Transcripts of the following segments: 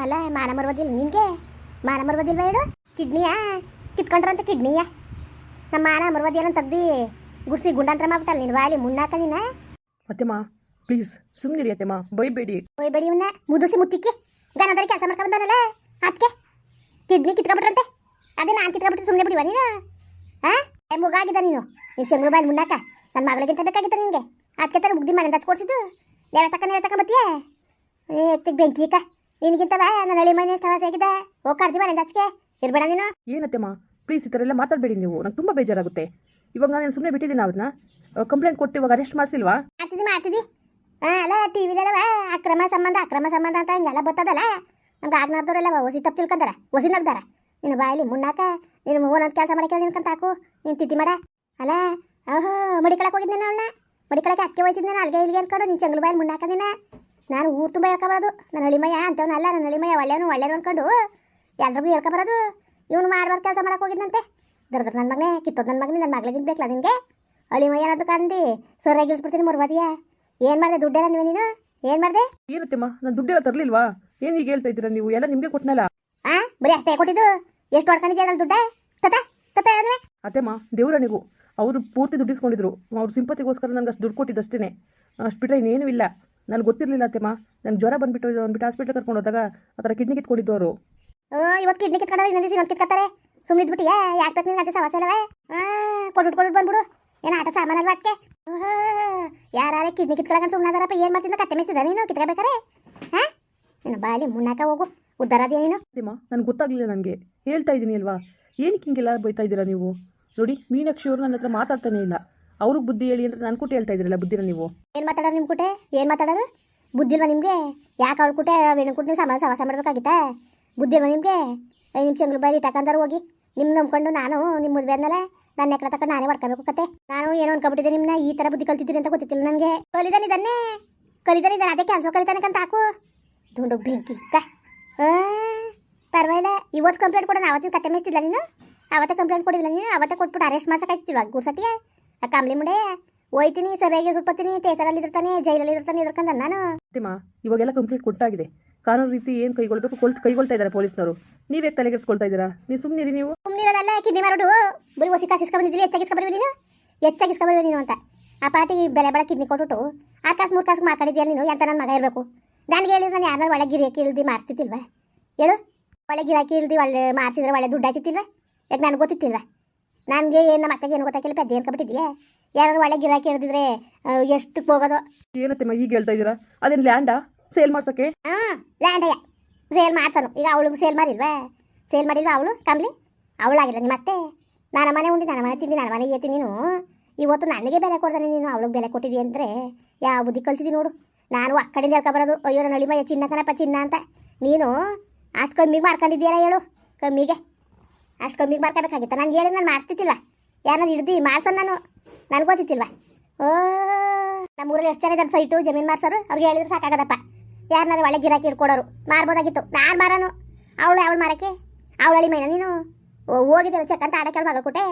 ಅಲ್ಲ ಮಾನ ಮರ್ಬೋದಿಲ್ಲ ನಿನಗೆ? ಮಾನ ಮರ್ಬೋದಿಲ್ವ ಹೇಳು? ಕಿಡ್ನಿಯಾ? ಕಿತ್ಕೊಂಡ್ರಂತ ಕಿಡ್ನಿಯಾ? ನಮ್ಮ ಮಾನ ಮರ್ಬೋದಿಲ್ಲ ತೆಗ್ದು ಗುಡ್ಸಿ ಗುಂಡಂತ್ರ ಮಾಡ್ಬಿಟ್ಟಲ್ಲ ನೀನು ವಾಲಿ ಮುನ್ನಾಕ ನೀನ? ಅತ್ತೆಮ್ಮ ಪ್ಲೀಸ್ ಸುಮ್ಮನಿರಿ ಅತ್ತೆಮ್ಮ ಬೈಬೇಡಿ. ಬೈಬೇಡಿ ಬಡಿ ಇವನ್ನ ಮುದುಸಿ ಮುತ್ತಿಕ್ಕಿ. ಗನದಲ್ಲಿ ಕೆಲಸ ಮಾಡ್ಕೊಂಡ್ ಬಂದಾನಲ್ಲ ಅದಕ್ಕೆ ಕಿಡ್ನಿ ಕಿತ್ಕೊಂಡ್ಬಿಟ್ರಂತೆ? ಅದೇ ನಾನು ಕಿತ್ಕೊಂಡ್ಬಿಟ್ಟು ಸುಮ್ಮನೆ ಬಿಡಿವ ನೀನು? ಹಾ ಮುಗಾಗಿದ್ದ ನೀನು. ನೀನು ಚಂಗ್ರು ಬಾಯಿ ಮುನ್ನಾಕ ನನ್ನ ಮಗಳಿಗಿಂತ ಬೇಕಾಗಿತ್ತು ನಿನಗೆ. ಅದಕ್ಕೆ ತರ ಮುಗ್ದಿ ಮನೆ ಹಚ್ಕೊಡ್ಸಿದ್ದು ಯಾವ ತಕ್ಕ ಯಾವ ತಕ್ಕ ಬತ್ತೀಯ ಏ ಬೆಂಕಿ ಅಕ್ಕ. ನಿನಗಿಂತ ಬಾಯ ನನ್ನ ಹಳಿ ಮನೆ ಎಷ್ಟು ಹವಾಸ ಆಗಿದೆ ಹೋಗಿ ಅಚ್ಚಿಗೆ ಮನೆ ಹಚ್ಕೆ ಇರ್ಬೇಡ ನೀನು. ಏನತ್ತೆಮ್ಮ ಪ್ಲೀಸ್ ಈ ಥರ ಎಲ್ಲ ಮಾತಾಡಬೇಡಿ ನೀವು. ನಂಗೆ ತುಂಬ ಬೇಜಾರಾಗುತ್ತೆ. ಇವಾಗ ನಾನು ಸುಮ್ಮನೆ ಬಿಟ್ಟಿದ್ದೀನಿ ಅವ್ರನ್ನ ಕಂಪ್ಲೇಂಟ್ ಕೊಟ್ಟು ಇವಾಗ ಅರೆಸ್ಟ್ ಮಾಡಿಸಿಲ್ವಾ? ಮಾಡ್ಸಿದಿ ಮಾಡ್ಸಿದಿ. ಹಾಂ ಅಲ್ಲ ಟಿ ವಿದೆಲ್ಲ ಅಕ್ರಮ ಸಂಬಂಧ ಅಕ್ರಮ ಸಂಬಂಧ ಅಂತ ಹಿಂಗೆಲ್ಲ ಬರ್ತದಲ್ಲ ನಮ್ಗೆ ಆಗ್ನಾರ್ದವ್ರೆಲ್ಲ ಹೊಸಿ ತಪ್ಪು ತಿಳ್ಕೊಂತಾರೆ ಹೊಸಿ ನಗ್ದಾರ. ನಿನ್ನ ಬಾಯಲ್ಲಿ ಮುನ್ನಾಕ. ನಿನ್ನ ಓನೊಂದು ಕೆಲಸ ಮಾಡಕ್ಕೆ ನಿನ್ಕಂತ ಹಾಕು. ನೀನು ತಿದ್ದಿ ಮಾಡ. ಅಲ್ಲ ಓಹೋ ಮಡಿಕಳಕ್ಕೆ ಹೋಗಿದ್ದೆ ಅವಳನ್ನ ಮಡಿಕಳಕ್ಕೆ ಅಕ್ಕಿ ಹೋಯ್ತಿದ್ದೆ ಅಲ್ಗೆ ಇಲ್ಲಿಗೆ ಅನ್ಕೊಂಡು ನೀನು ಚಂಗಲ್ ಬಾಯಲ್ಲಿ ಮುನ್ನಾಕ ನಾನು? ಊರು ತುಂಬ ಹೇಳ್ಕೊಬಾರದು ನನ್ನ ಹಳಿಮಯ್ಯ ಅಂತವನಲ್ಲ ನನ್ನ ಹಳಿಮಯ್ಯ ಒಳ್ಳೆಯವನು ಒಳ್ಳೆಯದು ಅನ್ಕೊಂಡು ಎಲ್ರಿಗೂ ಹೇಳ್ಕೊಬಾರದು ಇವನು ಮಾಡ್ಬಾರ್ದು ಕೆಲಸ ಮಾಡಕ್ಕೆ ಹೋಗಿದ್ದಂತೆ ದರ್ದ್ರ ನನ್ನ ಮಗನೇ ಕಿತ್ತೋದು ನನ್ನ ಮಗನೇ ನನ್ನ ಮಗಳಿಗೆ ಬೇಕಲ್ಲ ನಿನಗೆ? ಹಳಿಮಯ್ಯ ಅನ್ನೋದು ಕಂಡು ಸೊರ್ರಾಗಿ ಇಳಿಸ್ಬಿಡ್ತೀನಿ ಮರ್ವಾದಿಯಾ ಏನು ಮಾಡಿದೆ ದುಡ್ಡೆಲ್ಲ ನೀವೇ ನೀನು? ಏನು ಮಾಡಿದೆ? ಏನತ್ತೆಮ್ಮ ನಾನು ದುಡ್ಡೆಲ್ಲ ತರಲಿಲ್ವಾ? ಏನು ಹೀಗೆ ಹೇಳ್ತಾ ಇದ್ದೀರಾ ನೀವು? ಎಲ್ಲ ನಿಮಗೆ ಕೊಟ್ಟನಲ್ಲ ಆ? ಬರೀ ಅಷ್ಟೇ ಕೊಟ್ಟಿದ್ದು? ಎಷ್ಟು ಹೊಡ್ಕೊಂಡಿದ್ಯಾ ಅದ್ರಲ್ಲಿ ದುಡ್ಡ? ತತ ತತ ಅಂದ್ರೆ ಅತ್ತೆಮ್ಮ ನೀವು ಅವರು ಪೂರ್ತಿ ದುಡ್ಡಿಸ್ಕೊಂಡಿದ್ರು. ಅವ್ರ ಸಿಂಪತಿಗೋಸ್ಕರ ನನಗೆ ಅಷ್ಟು ದುಡ್ಡು ಕೊಟ್ಟಿದ್ದಷ್ಟೇ ಅಷ್ಟು ಬಿಟ್ಟರೆ ಇನ್ನೇನೂ ಇಲ್ಲ. ನನಗೆ ಗೊತ್ತಿರಲಿಲ್ಲ ಅತ್ತೆಮ್ಮ. ನಂಗೆ ಜ್ವರ ಬಂದುಬಿಟ್ಟು ಅಂದ್ಬಿಟ್ಟು ಹಾಸ್ಪಿಟ್ಲ್ ಕರ್ಕೊಂಡು ಹೋದಾಗ ಆ ಥರ ಕಿಡ್ನಿ ಕಿತ್ಕೊಂಡಿದ್ದು ಅವರು. ಇವತ್ತು ಕಿಡ್ನಿ ಕಿತ್ಕೊಂಡ್ರೆ ಇನ್ನೊಂದು ದಿವಸ ಇನ್ನೊಂದು ಕಿತ್ಕೊತಾರೆ. ಸುಮ್ಮನೆ ಏ ಯಾಕೆ ಬೇಕು ನಂದಿಸ ಅದೇ ಅಲ್ಲವೇ ಹಾಂ ಕೊಟ್ಬಿಟ್ಟು ಕೊಟ್ಬಿಟ್ಟು ಬಂದ್ಬಿಡು. ಏನು ಆಟ ಅಲ್ವಾ ಅದಕ್ಕೆ ಯಾರೇ ಕಿಡ್ನಿ ಕಿತ್ಕೊಳಕೊಂಡು ಸುಮ್ಮನೆ ಅದಾರಪ್ಪ ಏನು ಮಾಡ್ತೀನಿ ಕತ್ತೆ ಮೇಯ್ಸಿದ ನೀನು? ಕಿತ್ಕೋಬೇಕಾರೆ ಹಾಂ ನೀನು ಬಾಲಿ ಮುನ್ನಾಕ ಹೋಗು. ಉದ್ದಾರದಿಯ ನೀನು? ಅತ್ತೆಮ್ಮ ನನಗೆ ಗೊತ್ತಾಗಲಿಲ್ಲ ನನಗೆ ಹೇಳ್ತಾ ಇದ್ದೀನಿ ಅಲ್ವಾ? ಏನಕ್ಕೆ ಹಿಂಗೆಲ್ಲ ಬೈತಾ ಇದ್ದೀರಾ ನೀವು? ನೋಡಿ ಮೀನಾಕ್ಷಿ ಅವರು ನನ್ನ ಹತ್ರ ಮಾತಾಡ್ತಾನೆ ಇಲ್ಲ. ಅವ್ರಿಗೆ ಬುದ್ಧಿ ಹೇಳಿ ಅಂತ ನಾನು ಕೂಟ ಹೇಳ್ತಾ ಇದ್ರಲ್ಲ, ಬುದ್ಧಿನ ನೀವು? ಏನು ಮಾತಾಡೋರು ನಿಮ್ಮ ಕುಟೆ? ಏನು ಮಾತಾಡೋರು ಬುದ್ಧಿ ಇಲ್ವಾ ನಿಮಗೆ? ಯಾಕೆ ಅವಳು ಕುಟೆ ವೇಣು ಕೂಟ ನೀವು ಸಮಾನ ಸವಾಸ ಮಾಡಬೇಕಾಗಿತ್ತಾ? ಬುದ್ಧಿ ಇಲ್ವಾ ನಿಮಗೆ? ನಿಮ್ಮ ಚಂಗ್ಳು ಬಾಯಿ ಇಟ್ಟಾಕಂದಾರು ಹೋಗಿ. ನಿಮ್ಮ ನಂಬ್ಕೊಂಡು ನಾನು ನಿಮ್ಮ ಮದುವೆ ಆದ್ಮೇಲೆ ನನ್ನ ಎಕಡೆ ತಕ್ಕ ನಾನೇ ಮಾಡ್ಕೋಬೇಕು ಕತೆ. ನಾನು ಏನೋ ಅನ್ಕೊಬಿಟ್ಟಿದ್ದೆ ನಿಮ್ಮನ್ನ ಈ ಥರ ಬುದ್ಧಿ ಕಲ್ತಿದ್ದೀರಿ ಅಂತ ಗೊತ್ತಿಲ್ಲ ನನಗೆ. ಕಲಿದಾನೆ ಇದನ್ನೇ? ಕಲಿದಾನೆ ಇದನ್ನ? ಅದೇ ಕೆಲಸ ಕಲಿತಾನೆ ಅಂತ ಹಾಕು. ದುಂಡು ಬೆಂಕಿ ಕ ಪರವಾಗಿಲ್ಲ. ಇವತ್ತು ಕಂಪ್ಲೇಂಟ್ ಕೊಡೋಣ, ಅವತ್ತಿನ ಕತೆ ಮೇಸ್ತಿಲ್ಲ ನೀನು? ಅವತ್ತೇ ಕಂಪ್ಲೇಂಟ್ ಕೊಡಿಲ್ಲ ನೀನು? ಅವತ್ತೇ ಕೊಟ್ಬಿಟ್ಟು ಅರೆಸ್ಟ್ ಮಾಡ್ಸಕ್ಕಾಯ್ತಿಲ್ವ ಗುರ್ಸಟಿಯ ಆ ಕಾಮ್ಲಿ ಮುಂಡೆ ಹೋಯ್ತೀನಿ ಸರಿಯಾಗಿ ಸುಟ್ಪತ್ತೀನಿ ಟೇಸರಲ್ಲಿ ಇರ್ತಾನೆ ಜೈಲಲ್ಲಿ ಇರ್ತಾನೆ ಇದ್ರಕಂದ ನಾನು. ಪ್ರತಿಮಾ ಇವಾಗೆಲ್ಲ ಕಂಪ್ಲೀಟ್ ಕೊಟ್ಟಾಗಿದೆ ಕಾನೂನು ರೀತಿ ಏನು ಕೈಗೊಳ್ಬೇಕು ಕೊಲ್ ಕೈಗೊಳ್ತಾ ಇದ್ದಾರೆ ಪೊಲೀಸ್ನವರು. ನೀವೇ ತಲೆಗೆಡ್ಸ್ಕೊಳ್ತಾ ಇದ್ದೀರಾ? ನೀವು ಸುಮ್ಮನಿರಿ ನೀವು. ಸುಮ್ಮನಿರೋದಲ್ಲ ಕಿಡ್ನಿ ಮಾರೋಡು ಬರೀ ಹೊಸಿ ಕಾಸು ಇಸ್ಕೊಂಡ್ಬಂದಿದ್ರಿ ಹೆಚ್ಚಾಗಿ ಇಸ್ಕೊಂಡ್ಬರ್ವಿ ನೀನು? ಹೆಚ್ಚಾಗಿ ಇಸ್ಕೊಂಡ್ಬರ್ವಿ ನೀನು ಅಂತ. ಆ ಪಾರ್ಟಿಗೆ ಬೆಲೆ ಬೇಡ ಕಿಡ್ನಿ ಕೊಟ್ಬಿಟ್ಟು ಆ ಕಾಸು ಮೂರು ಕಾಸು ಮಾತಾಡಿದ್ಯಾ ನೀನು ಎಂತ ನನ್ನ ಮಗ ಇರಬೇಕು? ನನಗೆ ಹೇಳಿದ್ರೆ ನಾನು ಯಾರು ಒಳಗೆ ಗಿರಿಯಕ್ಕೆ ಇಳ್ದು ಮಾರ್ತಿತ್ತಿಲ್ವಾ ಹೇಳು. ಒಳ್ಳೆ ಗಿರಾಕಿ ಇಳ್ದು ಒಳ್ಳೆ ಮಾರ್ಸಿದ್ರೆ ಒಳ್ಳೆ ದುಡ್ಡು ಹಾಕಿತ್ತಿಲ್ವಾ ಯಾಕೆ ನನಗೆ ಗೊತ್ತಿತ್ತಿಲ್ವಾ? ನನಗೆ ಏನು ನಮ್ಮ ಅತ್ತೆಗೆ ಏನು ಗೊತ್ತಾಗಿಲ್ಲ ಪೆದ್ದೆ ಏನ್ಕೊಬಿಟ್ಟಿದ್ಯಾ ಯಾರು ಒಳ್ಳೆ ಗಿರಾಕಿ ಹಿಡಿದಿದ್ರೆ ಎಷ್ಟು ಹೋಗೋದು? ಏನತ್ತೆಮ್ಮ ಈಗ ಹೇಳ್ತಾ ಇದ್ದೀರಾ ಅದೇನು ಲ್ಯಾಂಡಾ ಸೇಲ್ ಮಾಡ್ಸೋಕೆ ಹಾಂ ಲ್ಯಾಂಡಯ್ಯ ಸೇಲ್ ಮಾಡ್ಸೋನು. ಈಗ ಅವಳಿಗೂ ಸೇಲ್ ಮಾಡಿಲ್ವಾ? ಸೇಲ್ ಮಾಡಿಲ್ವಾ ಅವಳು ಕಂಬ್ಲಿ ಅವಳಾಗಿಲ್ಲ ನಿಮ್ಮ ಅತ್ತೆ? ನನ್ನ ಮನೆ ಉಂಡಿ ನನ್ನ ಮನೆ ತಿಂದು ನನ್ನ ಮನೆ ಏತಿ ನೀನು. ಇವತ್ತು ನನಗೆ ಬೆಲೆ ಕೊಡ್ತಾನೆ ನೀನು ಅವಳಿಗೆ ಬೆಲೆ ಕೊಟ್ಟಿದ್ದಿ ಅಂದರೆ ಯಾವ ಬುದ್ಧಿ ಕಲ್ತಿದ್ದಿ ನೋಡು. ನಾನು ಆ ಕಡೆಯಿಂದ ಹೇಳ್ಕೊಬರೋದು ಅಯ್ಯೋ ನನ್ನ ಅಳಿಮಯ್ಯ ಚಿನ್ನ ಕಣಪ್ಪ ಚಿನ್ನ ಅಂತ. ನೀನು ಅಷ್ಟು ಕಮ್ಮಿಗೆ ಮಾರ್ಕೊಂಡಿದ್ದೀರಾ ಹೇಳು ಕಮ್ಮಿಗೆ. ಅಷ್ಟು ಕಮ್ಮಿಗೆ ಬರ್ಕೋಬೇಕಾಗಿತ್ತು ನನಗೆ ಹೇಳಿ ನಾನು ಮಾಡಿಸ್ತಿತ್ತಿಲ್ವ ಯಾರು ಹಿಡ್ದು ಮಾಡ್ಸೋ ನಾನು. ನನಗೆ ಗೊತ್ತಿತ್ತಿಲ್ವಾ? ಓ ನಮ್ಮ ಊರಲ್ಲಿ ಎಷ್ಟು ಜನ ಇದ್ದಾರೆ ಸೈಟು ಜಮೀನು ಮಾರ್ಸೋರು? ಅವ್ರಿಗೆ ಹೇಳಿದ್ರೆ ಸಾಕಾಗದಪ್ಪ. ಯಾರನ್ನಾರು ಒಳ್ಳೆ ಗಿರಾಕಿ ಇಟ್ಕೊಡೋರು ಮಾರ್ಬೋದಾಗಿತ್ತು. ನಾನು ಮಾರೋನು. ಅವಳು ಅವಳು ಮಾರಕ್ಕೆ? ಅವಳು ಅಳಿ ಮೈನ ನೀನು? ಹೋಗಿದ್ದೇವೆ ಚೆಕ್ ಅಂತ ಆಡಕ್ಕೆ ಮಗ ಕೊಟ್ಟೆ?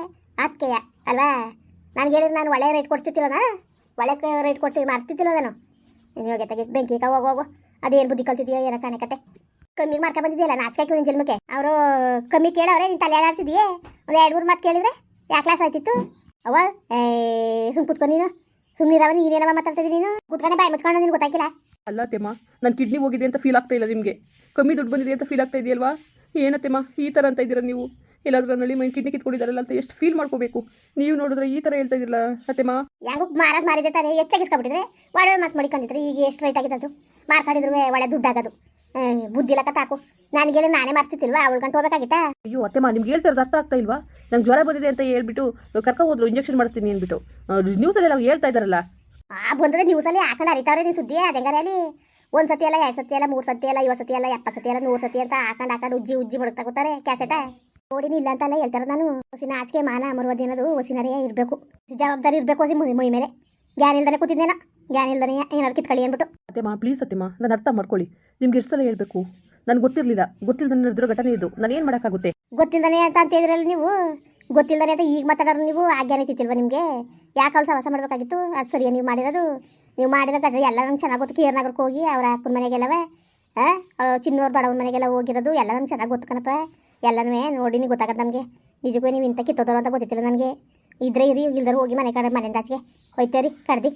ಅದಕ್ಕೆಯ ಅಲ್ವಾ? ನನಗೆ ಹೇಳಿದ್ರೆ ನಾನು ಒಳ್ಳೆ ರೇಟ್ ಕೊಡ್ತಿತ್ತಿಲ್ಲ ಒಳ್ಳೆ ರೇಟ್ ಕೊಡ್ತೀವಿ ಮಾರಿಸ್ತಿತ್ತಿಲ್ಲ ನಾನು ನೀನು ಹೋಗಿ ತೆಗಿ ಬೆಂಕಿ ಹೋಗು ಹೋಗು ಅದೇನು ಬುದ್ಧಿ ಕಲ್ತಿದ್ಯೋ ಏನೋ ಕಾಣಕತ್ತೆ ಕಮ್ಮಿಗೆ ಮಾರ್ಕ ಬಂದಿದೆಯಲ್ಲ ನಾಚಿಕೆ ನಿನ್ನ ಜನ್ಮಕ್ಕೆ. ಅವರು ಕಮ್ಮಿ ಕೇಳವ್ರೆ ನೀನು ತಲೆ ಆಡಿಸಿದೆಯೇ ಒಂದು ಎರಡು ಮೂರು ಮಾತು ಕೇಳಿದ್ರೆ ಯಾವ ಕ್ಲಾಸ್ ಆಯ್ತಿತ್ತು? ಅವ ಏ ಸುಮ್ ಕುತ್ಕೊ ನೀನು. ಸುಮ್ಮನಿರವ ನೀನೇನವ ಮಾತಾಡ್ತಿದ್ದೀನಿ ನೀನು? ಕುತ್ಕೊಂಡೆ ಬಾಯಿ ಮುಚ್ಕೊಂಡು ನಿನ್ಗೆ ಗೊತ್ತಾಗಿಲ್ಲ ಅಲ್ಲ ಅತ್ತೆಮ್ಮ ನನ್ನ ಕಿಡ್ನಿ ಹೋಗಿದೆ ಅಂತ ಫೀಲ್ ಆಗ್ತಾ ಇಲ್ಲ ನಿಮಗೆ. ಕಮ್ಮಿ ದುಡ್ಡು ಬಂದಿದೆ ಅಂತ ಫೀಲ್ ಆಗ್ತಾ ಇದೆಯಲ್ವಾ? ಏನತ್ತೆಮ್ಮ ಈ ಥರ ಅಂತ ಇದ್ದೀರಾ ನೀವು? ಎಲ್ಲಾದ್ರೂ ನಳ್ಳಿ ಮೈ ಕಿಡ್ನಿ ಕಿತ್ಕೊಂಡಿದ್ದಾರಲ್ಲ ಅಂತ ಎಷ್ಟು ಫೀಲ್ ಮಾಡ್ಕೋಬೇಕು? ನೀವು ನೋಡಿದ್ರೆ ಈ ಥರ ಹೇಳ್ತಾ ಇದ್ದಿಲ್ಲ ಅತ್ತೆಮ್ಮ. ಯಾವ ಮಾರಾಟ ಮಾರಿದೆ ತಾನೇ ಹೆಚ್ಚಾಗಿಸ್ಕೊಬಿಟ್ಟಿದ್ರೆ ಒಳ್ಳೆ ಮಾಸ್ ಮಾಡಿಕೊಂಡಿದ್ರೆ ಈಗ ಎಷ್ಟು ರೇಟ್ ಆಗಿದೆ ಅದು? ಮಾರ್ಕೊಂಡಿದ್ರು ಒಳ್ಳೆ ದುಡ್ಡಾಗೋದು ಬುದ್ಧಿ ಲಕ್ಕ ತಾಕು ನನಗೆ ಹೇಳಿ ನಾನೇ ಮಾರ್ಸ್ತಿತ್ತಿಲ್ವಾ ಅವಳು ಗಂಟು ಹೋಗಬೇಕಾಗಿತ್ತಾ? ಅಯ್ಯೋ ಅತ್ತೆಮ್ಮ ನಿಮ್ಗೆ ಹೇಳ್ತಾ ಇರೋದು ಅರ್ಥ ಆಗ್ತಾ ಇಲ್ವಾ? ನಂಗೆ ಜ್ವರ ಬಂದಿದೆ ಅಂತ ಹೇಳ್ಬಿಟ್ಟು ಕರ್ಕೊ ಹೋದ್ರು ಇಂಜೆಕ್ಷನ್ ಮಾಡಿಸ್ತೀನಿ ಅಂದ್ಬಿಟ್ಟು. ನಾವು ಹೇಳ್ತಾ ಇದ್ದಾರಲ್ಲ? ಆ ಬಂದ್ರೆ ನ್ಯೂಸ್ ಅಲ್ಲಿ ಹಾಕೊಂಡು ಹರಿತಾವ್ರೆ ನೀವು ಸುದ್ದಿ ಅದೆಂಗಾರೆ ಅಲ್ಲಿ? ಒಂದು ಸತಿ ಅಲ್ಲ ಎರಡು ಸತಿ ಅಲ್ಲ ಮೂರ್ ಸತಿ ಅಲ್ಲ ಐವತ್ತು ಸತಿ ಅಲ್ಲ ಎಪ್ಪತ್ತು ಸತಿ ಅಲ್ಲ ನೂರು ಸತಿ ಅಂತ ಹಾಕೊಂಡು ಹಾಕೊಂಡು ಉಜ್ಜಿ ಉಜ್ಜಿ ಮುಡುಕ್ತಾ ಕೂತಾರೆ ಕ್ಯಾಸೆಟ ನೋಡಿನಿ ಇಲ್ಲ ಅಂತಲ್ಲ ಹೇಳ್ತಾರೆ ನಾನು. ಹೊಸಿನ ಆಚೆಗೆ ಮಾನ ಅಮರುವದಿ ದಿನದು ಹೊಸಿನರೇ ಇರಬೇಕು. ಜವಾಬ್ದಾರಿ ಇರಬೇಕು ಹೊಸಿ ಮೈ ಮುಯಿ ಮೇಲೆ. ಗ್ಯಾನ್ ಇಲ್ದಾನೆ ಕೂತಿದ್ದೇನೋ ಗ್ಯಾನ್ ಇಲ್ದಾನೆ ಏನಾದ್ರು ಕಿತ್ಕೊಳ್ಳಿ ಅಂದ್ಬಿಟ್ಟು. ಅತ್ತೆಮ್ಮ ಪ್ಲೀಸ್ ಅತ್ತೆಮ್ಮ ನಾನು ಅರ್ಥ ಮಾಡ್ಕೊಳ್ಳಿ. ನಿಮ್ಗೆ ಎಷ್ಟು ಸಲ ಹೇಳ್ಬೇಕು? ನನಗೆ ಗೊತ್ತಿರಲಿಲ್ಲ. ಗೊತ್ತಿಲ್ಲದ ನಡೆದಿರೋ ಘಟನೆ ಇದು. ನಾನು ಏನು ಮಾಡೋಕ್ಕಾಗುತ್ತೆ? ಗೊತ್ತಿಲ್ಲದೇ ಅಂತ ಅಂತ ಹೇಳಿದ್ರಲ್ಲ ನೀವು? ಗೊತ್ತಿಲ್ಲದೇ ಅಂತ ಈಗ ಮಾತಾಡೋರು ನೀವು? ಆಗ್ಯಾನೆ ಐತಿಲ್ವ ನಿಮಗೆ? ಯಾಕೆ ಅವಳು ಸವಾಸ ಮಾಡಬೇಕಾಗಿತ್ತು? ಅದು ಸರಿಯಾ ನೀವು ಮಾಡಿರೋದು? ನೀವು ಮಾಡಿರೋ ಕಟ್ರೆ ಎಲ್ಲ ನಂಗೆ ಚೆನ್ನಾಗಿ ಗೊತ್ತು. ಕೀರ್ನಗರಕ್ಕೆ ಹೋಗಿ ಅವರ ಅಕ್ಕನ ಮನೆಗೆಲ್ಲವೇ ಹಾಂ ಚಿನ್ನೋರು ದೊಡ್ಡವನ ಮನೆಗೆಲ್ಲ ಹೋಗಿರೋದು. ಎಲ್ಲ ನಂಗೆ ಚೆನ್ನಾಗಿ ಗೊತ್ತು ಕಣಪ್ಪ. ಎಲ್ಲನೂ ನೋಡಿ ಗೊತ್ತಾಗತ್ತೆ ನಮಗೆ. ನಿಜಕ್ಕೂ ನೀವು ಇಂಥ ಕಿತ್ತೋದವ್ರು ಅಂತ ಗೊತ್ತಿಲ್ಲ ನನಗೆ. ಇದ್ರೆ ಇರಿ, ಇಲ್ದರು ಹೋಗಿ ಮನೆ ಕಡೆ ಮನೆಯಿಂದ ಆಚೆಗೆ ಹೋಯ್ತೇರಿ, ಕಡ್ದು.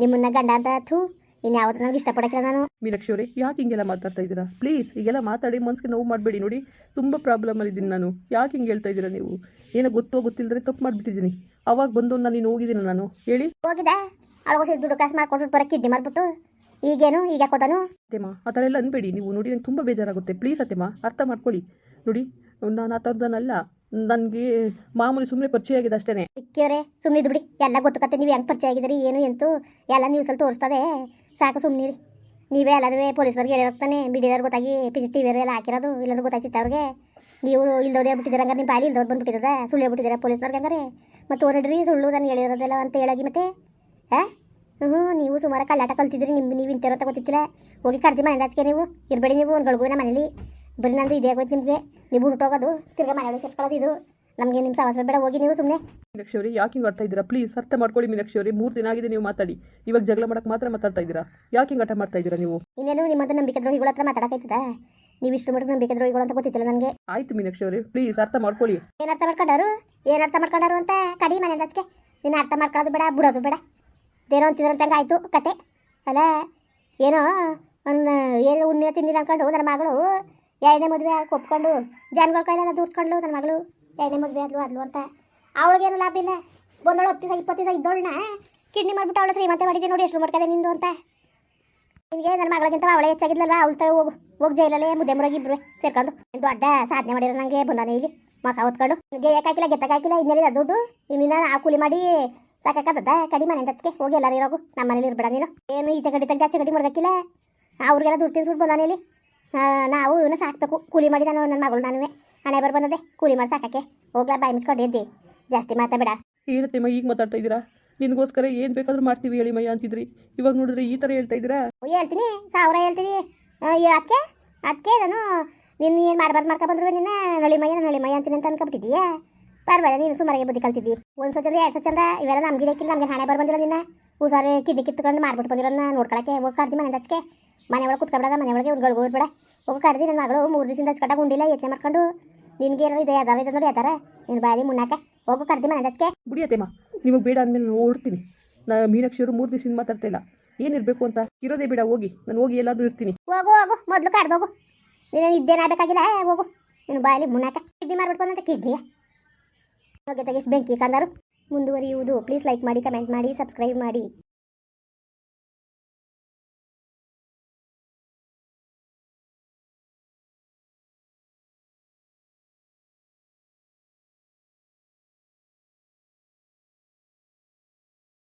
ನಿಮ್ಮನ್ನ ಗಂಡ ಅಂತ ಥೂ. ಇನ್ಯಾವುದು ನನಗೆ ಇಷ್ಟಪಡಕ್ಕಿಲ್ಲ ನಾನು. ಮೀನಾಕ್ಷಿ ಅವರೇ ಯಾಕೆ ಹಿಂಗೆಲ್ಲ ಮಾತಾಡ್ತಾ ಇದ್ದೀರಾ? ಪ್ಲೀಸ್ ಈಗೆಲ್ಲ ಮಾತಾಡಿ ಮನ್ಸಿಗೆ ನೋವು ಮಾಡಬೇಡಿ ನೋಡಿ. ತುಂಬ ಇದ್ದೀನಿ ನಾನು. ಯಾಕೆ ಹಿಂಗೆ ಹೇಳ್ತಾ ಇದ್ದೀರಾ ನೀವು? ಏನೋ ಗೊತ್ತೋ ಗೊತ್ತಿಲ್ಲದ್ರೆ ತಪ್ಪು ಮಾಡಿಬಿಟ್ಟಿದ್ದೀನಿ. ಅವಾಗ ಬಂದು ನಾನು ನೀನು ಹೋಗಿದ್ದೀನಿ ನಾನು. ಹೇಳಿ. ಹೋಗಿದ್ದೆ ಅವಳಿಗೋಸಿ ದುಡ್ಡು ಕಾಸು ಮಾಡ್ಕೊಟ್ಬಿಟ್ಟು ಬರೋ ಕಿಡ್ನಿ ಮಾಡ್ಬಿಟ್ಟು ಈಗೇನು? ಈಗ ಕೊದನು ಅತ್ತೆಮ್ಮ ಆ ಥರ ಎಲ್ಲ ಅನ್ಬೇಡಿ. ನೀವು ನೋಡಿ ನಂಗೆ ತುಂಬ ಬೇಜಾರಾಗುತ್ತೆ. ಪ್ಲೀಸ್ ಅತ್ತೆಮ್ಮ ಅರ್ಥ ಮಾಡ್ಕೊಳ್ಳಿ. ನೋಡಿ ನಾನು ಆ ಥರದನಲ್ಲ ನನಗೆ ಮಾಮೂಲಿ ಸುಮ್ಮನೆ ಪರಿಚಯ ಆಗಿದೆ ಅಷ್ಟೇ ಸಿಕ್ಕಿಯವ್ರೆ ಸುಮ್ಮನೆ ಬಿಡಿ ಎಲ್ಲ ಗೊತ್ತುಕತ್ತೆ ನೀವು ಹೆಂಗೆ ಪರಿಚಯ ಆಗಿದ್ದೀರಿ? ಏನು ಎಂತೂ? ಎಲ್ಲ ನ್ಯೂಸಲ್ಲಿ ತೋರಿಸ್ತದೆ. ಸಾಕು ಸುಮ್ಮನಿರಿ ನೀವೇ ಎಲ್ಲರೂ ಪೊಲೀಸರಿಗೆ ಹೇಳಿರ್ತಾನೆ ಬಿಡಿದವ್ರು ಗೊತ್ತಾಗಿ ಪಿ ಟಿ ಎಲ್ಲ ಹಾಕಿರೋದು, ಇಲ್ಲಾದ್ರೂ ಗೊತ್ತಾಯ್ತಿತ್ತು ಅವ್ರಿಗೆ. ನೀವು ಇಲ್ದೋದೇ ಹೇಳ್ಬಿಟ್ಟಿದ್ದೀರ ಹಂಗಾರೆ ನಿಮ್ಮ ಬಾಲಿ ಇಲ್ದೋದು ಬಂದ್ಬಿಟ್ಟಿರದ ಸುಳ್ಳು ಹೇಳ್ಬಿಟ್ಟಿದ್ದೀರ ಪೊಲೀಸ್ನವ್ರಿಗೆ ಹಂಗಾರೆ? ಮತ್ತು ಹೊರಡ್ರಿ ಸುಳ್ಳು ನಾನು ಹೇಳಿರೋದಿಲ್ಲ ಅಂತ ಹೇಳಾಗಿ ಮತ್ತೆ? ಹಾಂ? ಹ್ಞೂ ನೀವು ಸುಮಾರು ಕಳ್ಳಾಟ ಕಲ್ತಿದ್ರಿ ನಿಮ್ಮ ನೀವು ಇಂತಿರೋ ಅಂತ ಗೊತ್ತಿತ್ತಿಲ್ಲ. ಹೋಗಿ ಕಡ್ದಿ ಮನೆ ಹಚ್ಕೆ ನೀವು, ಇರಬೇಡಿ ನೀವು, ಒಂದು ಗಳಿಗೂ ಮನೇಲಿ. ಬರೀ ನಂದು ಇದೇ ಆಗೋಯ್ತು ನಿಮಗೆ. ನೀವು ಹುಟ್ಟೋಗೋದು ತಿರ್ಗಾ ಮನೆಯೊಳಗೆ ಸೇರ್ಕೊಳ್ಳೋದು ಇದು. ನಮಗೆ ನಿಮ್ಮ ಸಮಸ್ಯೆ ಬೇಡ ಹೋಗಿ ನೀವು ಸುಮ್ಮನೆ ಮೀನಾಕ್ಷಿ ಅವರೇ ಯಾಕೆ ಹಿಂಗೆ ಆಡ್ತಾ ಇದ್ದೀರಾ? ಪ್ಲೀಸ್ ಅರ್ಥ ಮಾಡ್ಕೊಳ್ಳಿ ಮೀನಾಕ್ಷಿ ಅವರೇ. ಮೂರು ದಿನ ಆಗಿದೆ ನೀವು ಮಾತಾಡಿ. ಇವಾಗ ಜಗಳ ಮಾಡಕ್ಕೆ ಮಾತ್ರ ಮಾತಾಡ್ತಾ ಇದ್ದೀರಾ? ಯಾಕೆ ಹಿಂಗೆ ಆಟ ಮಾಡ್ತಾ ಇದ್ದೀರಾ ನೀವು? ಇನ್ನೇನು ನಿಮ್ಮಂತ ನಂಬಿಕೆ ದ್ರೋಹಿಗಳ ಹತ್ರ ಮಾತಾಡಕೈತದ ನೀವು ಇಷ್ಟು ಮಟ್ಟಿಗೆ ನಂಬಿಕೆ ದ್ರೋಹಿಗಳು ಅಂತ ಗೊತ್ತಿಲ್ಲ ನನಗೆ? ಆಯ್ತು ಮೀನಾಕ್ಷಿ ಅವರೇ ಪ್ಲೀಸ್ ಅರ್ಥ ಮಾಡ್ಕೊಳ್ಳಿ. ಏನು ಅರ್ಥ ಮಾಡ್ಕೊಂಡಾರು? ಏನು ಅರ್ಥ ಮಾಡ್ಕೊಂಡಾರು ಅಂತ ಕಡಿ ಮನೆ ಅದಕ್ಕೆ ನಿನ್ನ ಅರ್ಥ ಮಾಡ್ಕೊಳ್ಳೋದು ಬೇಡ ಬಿಡೋದು ಬೇಡ. ಏನೋ ಅಂತಿದ್ರಂತಂಗೆ ಆಯಿತು ಕತೆ. ಅಲ್ಲ ಏನೋ ಒಂದು ಏನು ಉಣ್ಣೆ ತಿಂದಿಲ್ಲ ಅನ್ಕೊಂಡು ನನ್ನ ಮಗಳು ಎರಡನೇ ಮದುವೆ ಆಗಿ ಒಪ್ಕೊಂಡು ಜನಗಳ ಕೈಲೆಲ್ಲ ದೂರ್ಸ್ಕೊಂಡ್ಲು ನನ್ನ ಮಗಳು ಎರಡನೇ ಮದುವೆ ಆದ್ಲು ಆದ್ಲು ಅಂತ. ಅವಳಿಗೇನು ಲಾಭ ಇಲ್ಲ? ಒಂದೊಳ ಹತ್ತು ದಿವಸ, ಇಪ್ಪತ್ತು ದಿವಸ ಇದ್ದೋಳನ್ನ ಕಿಡ್ನಿ ಮಾಡಿಬಿಟ್ಟು ಅವಳು ಶ್ರೀಮಂತ ಮಾಡಿದ್ದೆ ನೋಡಿ ಎಷ್ಟು ಮಾಡ್ಕದೆ ನಿಂದು ಅಂತ. ನಿಮಗೆ ನನ್ನ ಮಗಳಿಗಿಂತ ಅವಳೆ ಹೆಚ್ಚಾಗಿದ್ಲಲ್ವಾ ಅವಳು ತ ಹೋಗು, ಹೋಗಿ ಜೈಲಲ್ಲೇ ಮುದ್ದೆ ಮುರಾಗಿ ಇಬ್ರು ಸೇರ್ಕೊಂಡು. ಇಂದು ಅಡ್ಡ ಸಾಧನೆ ಮಾಡಿರೋ ನನಗೆ ಬಂದಾನೆ ಇಲ್ಲಿ ಮಕ ಹೊತ್ಕೊಂಡು. ಗೆಯ್ಯಕ್ಕಾಕಿಲ್ಲ ಗೆತ್ತಕ್ಕಾಕಿಲ್ಲ ಇನ್ನೆಲ್ಲ ದುಡ್ಡು? ಇನ್ನಿನ ಆ ಕೂಲಿ ಮಾಡಿ ಸಾಕಾಕತ್ತದ? ಕಡಿ ಮನೆ ಹಚ್ಕೆ ಹೋಗಿ ಎಲ್ಲರೂ ಇರೋಗು. ನಮ್ಮ ಮನೇಲಿ ಇರ್ಬೇಡ ನೀನು. ಏನು ಈಚೆ ಕಡಿ ತಂಗ ಆಚೆ ಕಡಿ ಮಾಡ್ಬೇಕಿಲ್ಲ? ಅವ್ರಿಗೆಲ್ಲ ದುಡ್ಡು ತಿನ್ಸ್ಬಿಟ್ಟು ಬಂದಾನೆ ಇಲ್ಲಿ. ನಾವು ಇವನ್ನ ಸಾಕಬೇಕು. ಕೂಲಿ ಮಾಡಿ ನಾನು ನನ್ನ ಮಗಳು ನಾನು ಹಣೆ ಬರ್ ಬಂದದೆ ಕೂಲಿ ಮಾಡಿ ಸಾಕಕ್ಕೆ ಹೋಗ್ಲಾ ಬಾಯಿ ಮುಚ್ಕೊಂಡು ಎದ್ದಿ. ಜಾಸ್ತಿ ಮಾತಾಬೇಡ ಏನತ್ತೆಮ್ಮ ಈಗ ಮಾತಾಡ್ತಾ ಇದ್ದೀರಾ? ನಿನಗೋಸ್ಕರ ಏನು ಬೇಕಾದರೂ ಮಾಡ್ತೀವಿ ಹೇಳಿ ಮಯ್ಯ ಅಂತಿದ್ರಿ. ಇವಾಗ ನೋಡಿದ್ರೆ ಈ ಥರ ಹೇಳ್ತಾ ಇದ್ದೀರಾ? ಹೇಳ್ತೀನಿ. ಸಾವಿರ ಹೇಳ್ತೀನಿ. ಅದಕ್ಕೆ ಅದಕ್ಕೆ ನಾನು ನಿನ್ನ ಏನು ಮಾಡಬಾರ್ದು ಮಾಡ್ಕೊ ಬಂದ್ರು ನಿನ್ನ? ನಳಿ ಮಯ್ಯ ನಳಿ ಮಯ್ಯ ಅಂತೀನಿ ಅಂತ ಅನ್ಕೊಬಿಟ್ಟಿದೀಯಾ ಪರವಾಗಿಲ್ಲ ನೀನು ಸುಮಾರಿಗೆ ಬುದ್ಧಿ ಕಲ್ತಿದ್ದಿ. ಒಂದು ಸಚಂದ್ರ ಎರಡು ಸಚಂದ್ರ ಇವೆಲ್ಲ ನಮ್ಗೆ ಇಡಕ್ಕಿಲ್ಲ ನಮ್ಗೆ ಹಣೆ ಬರ್ ಬಂದಿಲ್ಲ ನಿನ್ನ. ಹುಷಾರಿ ಕಿಡ್ನಿ ಕಿತ್ಕೊಂಡು ಮಾರ್ಬಿಟ್ಟು ಬಂದಿರೋನ್ನ ನೋಡ್ಕೊಳಕ್ಕೆ. ಹೋಗಿ ಕರ್ದಿ ಮನೆ ಹಚ್ಚಕ್ಕೆ ಮನೆ ಒಳಗೆ ಕುತ್ಕೊಬೇಡ ಮನೆ ಒಳಗೆ ಒಂದು ಗಳಿಗೆ ಹೋಗ್ಬೇಡ. ಹೋಗಿ ಕರ್ದಿ ನನ್ನ ಮಗಳು ಮೂರು ದಿವಸದಿಂದ ಹಚ್ಕಟ್ಟಾಗ ಉಂಡಿಲ್ಲ ಯೋಚನೆ ಮಾಡ್ಕೊಂಡು ನಿನ್ಗೆ ಏನಾದ್ರು ಇದೆ ಅದಾವೆ ಇದೆ ನೋಡಿ ಅದಾರ. ನಿನ್ನ ಬಾಯಲ್ಲಿ ಮುನ್ನಾಕ. ಹೋಗು ಕರ್ದಿ ಮನೆ ಅದಕ್ಕೆ ಬಿಡಿಯತ್ತೆಮ್ಮ. ನಿಮಗೆ ಬೇಡ ಅಂದಮೇಲೆ ನಾನು ಓಡ್ತೀನಿ. ನಾ ಮೀನಾಕ್ಷಿ ಅವರು ಮೂರು ದಿವಸದಿಂದ ಮಾತಾಡ್ತಾ ಇಲ್ಲ. ಏನಿರಬೇಕು ಅಂತ? ಇರೋದೇ ಬೇಡ ಹೋಗಿ. ನಾನು ಹೋಗಿ ಎಲ್ಲಾದರೂ ಇರ್ತೀನಿ. ಹೋಗು ಹೋಗು. ಮೊದಲು ಕಡ್ದೋಗು ನೀನು ಇದ್ದೇನಾಗಬೇಕಾಗಿಲ್ಲ ಹೋಗು. ನಿನ್ನ ಬಾಯಲ್ಲಿ ಮುನ್ನಾಕ. ಕಿಡ್ನಿ ಮಾಡ್ಬಿಟ್ಟು ಅಂತ ಕಿಡ್ನಿಯ? ಹೋಗಿ ತೆಗಿಸ್ ಬೆಂಕಿ ಕಂದರು. ಮುಂದುವರಿಯುವುದು. ಪ್ಲೀಸ್ ಲೈಕ್ ಮಾಡಿ ಕಮೆಂಟ್ ಮಾಡಿ ಸಬ್ಸ್ಕ್ರೈಬ್ ಮಾಡಿ.